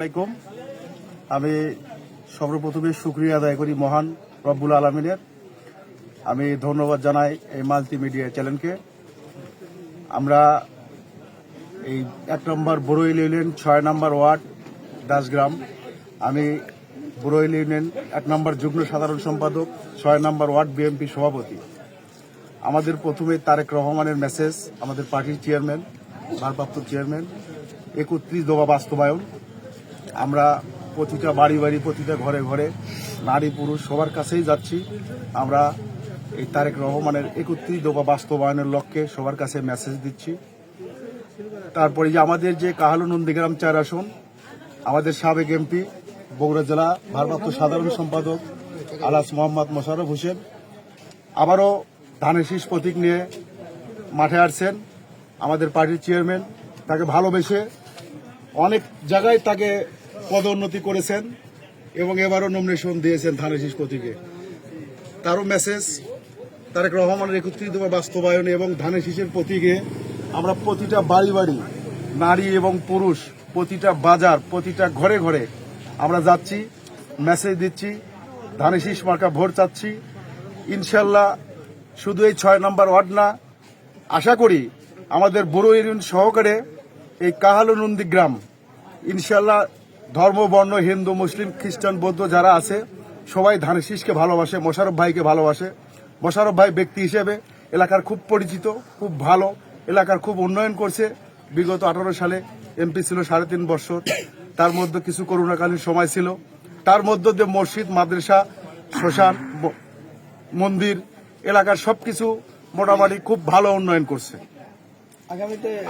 আলাইকুম। আমি সর্বপ্রথমে শুক্রিয়া আদায় করি মহান রব্বুল আলমিনের। আমি ধন্যবাদ জানাই এই মাল্টিমিডিয়া চ্যানেলকে। আমরা এই এক নম্বর বড়ইল ইউনিয়ন, ছয় নম্বর ওয়ার্ড, দাসগ্রাম। আমি বড়ইল ইউনিয়ন, এক নম্বর যুগ্ম সাধারণ সম্পাদক, ছয় নম্বর ওয়ার্ড বিএনপি সভাপতি। আমাদের প্রথমে তারেক রহমানের মেসেজ, আমাদের পার্টির চেয়ারম্যান, ভারপ্রাপ্ত চেয়ারম্যান, একত্রিশ দফা বাস্তবায়ন। আমরা প্রতিটা বাড়ি বাড়ি, প্রতিটা ঘরে ঘরে, নারী পুরুষ সবার কাছেই যাচ্ছি। আমরা এই তারেক রহমানের একত্রিশ দফা বাস্তবায়নের লক্ষ্যে সবার কাছে মেসেজ দিচ্ছি। তারপরে যে আমাদের যে কাহালু নন্দীগ্রাম চার আসন, আমাদের সাবেক এমপি বগুড়া জেলা ভারপ্রাপ্ত সাধারণ সম্পাদক আলাস মোহাম্মদ মোশারফ হোসেন, আবারও ধানের শীষ প্রতীক নিয়ে মাঠে আসছেন আমাদের পার্টির চেয়ারম্যান তাকে ভালোবেসে অনেক জায়গায় তাকে পদোন্নতি করেছেন এবং এবারও নমিনেশন দিয়েছেন ধানের শীষ প্রতীকে। তারও মেসেজ তারেক রহমানের একত্রিত বাস্তবায়নে এবং ধানের শীষের প্রতীকে আমরা প্রতিটা বাড়ি বাড়ি, নারী এবং পুরুষ, প্রতিটা বাজার, প্রতিটা ঘরে ঘরে আমরা যাচ্ছি মেসেজ দিচ্ছি ধানের শীষ মার্কা ভোট চাচ্ছি। ইনশাল্লাহ শুধু এই ছয় নম্বর ওয়ার্ড না, আশা করি আমাদের বড় ইউনিয়ন সহকারে এই কাহালু নন্দী গ্রাম ইনশাল্লাহ ধর্ম বর্ণ হিন্দু মুসলিম খ্রিস্টান বৌদ্ধ যারা আছে সবাই ধানের শীষকে ভালোবাসে মোশারফ ভাইকে ভালোবাসে। মোশারফ ভাই ব্যক্তি হিসেবে এলাকার খুব পরিচিত খুব ভালো এলাকার খুব উন্নয়ন করছে। বিগত আঠারো সালে এমপি ছিল সাড়ে তিন বছর তার মধ্যে কিছু করোনাকালীন সময় ছিল। তার মধ্যে দিয়ে মসজিদ মাদ্রাসা শ্মশান মন্দির এলাকার সবকিছু মোটামুটি খুব ভালো উন্নয়ন করছে।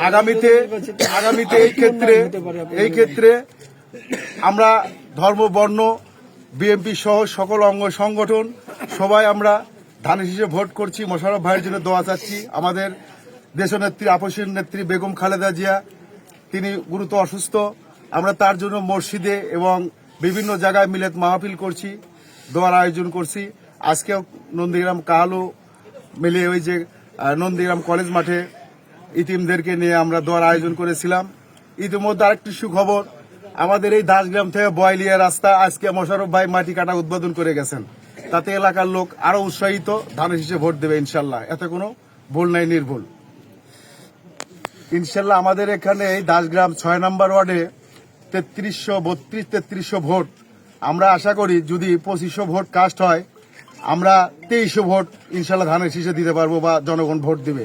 আগামীতে আগামীতে এই ক্ষেত্রে এই ক্ষেত্রে আমরা ধর্ম, বর্ণ বিএনপি সহ সকল অঙ্গ সংগঠন, সবাই আমরা ধানের শীষে ভোট করছি। মোশারফ ভাইয়ের জন্য দোয়া চাচ্ছি। আমাদের দেশনেত্রী, আপসীর নেত্রী বেগম খালেদা জিয়া, তিনি গুরুতর অসুস্থ। আমরা তার জন্য মসজিদে এবং বিভিন্ন জায়গায় মিলেত মাহফিল করছি, দোয়ার আয়োজন করছি। আজকেও নন্দীগ্রাম কাহালু মিলে ওই যে নন্দীগ্রাম কলেজ মাঠে ইতিমদেরকে নিয়ে আমরা দোয়ার আয়োজন করেছিলাম। ইতিমধ্যে আরেকটি সুখবর আমাদের এই দাসগ্রাম থেকে বয়লিয়া রাস্তা আজকে মোশারফ ভাই মাটি কাটা উদ্বোধন করে গেছেন। তাতে এলাকার লোক আরও উৎসাহিত, ধানের শীষে ভোট দেবে ইনশাল্লাহ। এতে কোনো ভুল নাই, নির্ভুল। ইনশাল্লাহ আমাদের এখানে এই দাসগ্রাম ছয় নম্বর ওয়ার্ডে তেত্রিশশো বত্রিশ, তেত্রিশশো ভোট। আমরা আশা করি যদি পঁচিশশো ভোট কাস্ট হয়, আমরা তেইশশো ভোট ইনশাল্লাহ ধানের শীষে দিতে পারব বা জনগণ ভোট দিবে।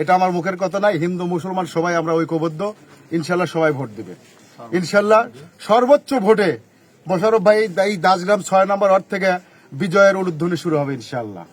এটা আমার মুখের কথা নাই, হিন্দু, মুসলমান সবাই আমরা ঐক্যবদ্ধ, ইনশাল্লাহ সবাই ভোট দিবে। ইনশাল্লাহ সর্বোচ্চ ভোটে মোশারফ ভাই এই দাসগ্রাম ছয় নম্বর ওয়ার্ড থেকে বিজয়ের উলুধ্বনি শুরু হবে ইনশাল্লাহ।